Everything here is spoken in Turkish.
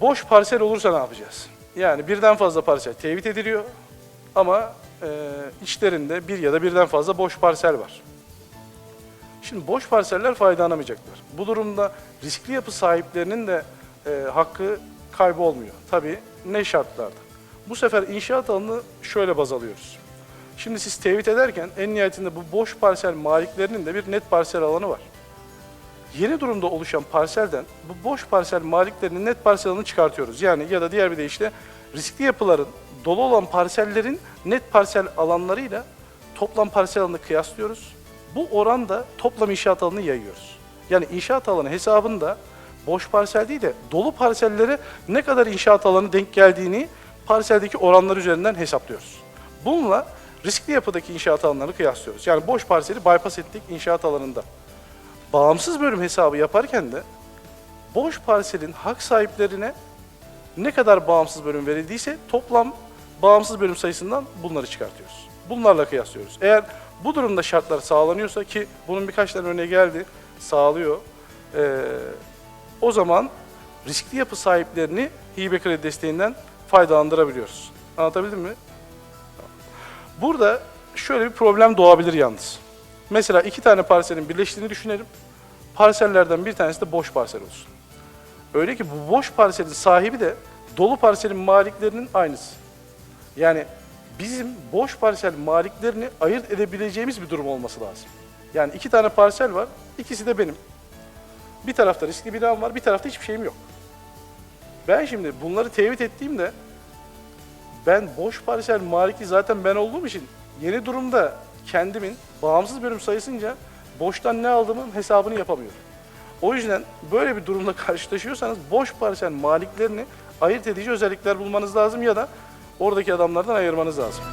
boş parsel olursa ne yapacağız? Yani birden fazla parsel tevhid ediliyor ama e, içlerinde bir ya da birden fazla boş parsel var. Şimdi boş parseller faydalanamayacaklar. Bu durumda riskli yapı sahiplerinin de e, hakkı kaybolmuyor. Tabii ne şartlarda? Bu sefer inşaat alanını şöyle baz alıyoruz. Şimdi siz tevhid ederken en nihayetinde bu boş parsel maliklerinin de bir net parsel alanı var. Yeni durumda oluşan parselden bu boş parsel maliklerinin net parsel alanını çıkartıyoruz. Yani ya da diğer bir deyişle riskli yapıların dolu olan parsellerin net parsel alanlarıyla toplam parsel alanını kıyaslıyoruz. Bu oranda toplam inşaat alanını yayıyoruz. Yani inşaat alanı hesabında boş parsel değil de dolu parsellere ne kadar inşaat alanı denk geldiğini parseldeki oranlar üzerinden hesaplıyoruz. Bununla riskli yapıdaki inşaat alanlarını kıyaslıyoruz. Yani boş parseli bypass ettik inşaat alanında. Bağımsız bölüm hesabı yaparken de boş parselin hak sahiplerine ne kadar bağımsız bölüm verildiyse toplam bağımsız bölüm sayısından bunları çıkartıyoruz. Bunlarla kıyaslıyoruz. Eğer bu durumda şartlar sağlanıyorsa ki bunun birkaç tane örneği geldi, sağlıyor. Ee, o zaman riskli yapı sahiplerini hibe kredi desteğinden faydalandırabiliyoruz. Anlatabildim mi? Burada şöyle bir problem doğabilir yalnız. Mesela iki tane parselin birleştiğini düşünelim. Parsellerden bir tanesi de boş parsel olsun. Öyle ki bu boş parselin sahibi de dolu parselin maliklerinin aynısı. Yani bizim boş parsel maliklerini ayırt edebileceğimiz bir durum olması lazım. Yani iki tane parsel var, ikisi de benim. Bir tarafta riskli binam var, bir tarafta hiçbir şeyim yok. Ben şimdi bunları tevhid ettiğimde ben boş parsel maliki zaten ben olduğum için yeni durumda kendimin bağımsız bölüm sayısınca boştan ne aldığımın hesabını yapamıyorum. O yüzden böyle bir durumla karşılaşıyorsanız boş parsel maliklerini ayırt edici özellikler bulmanız lazım ya da oradaki adamlardan ayırmanız lazım.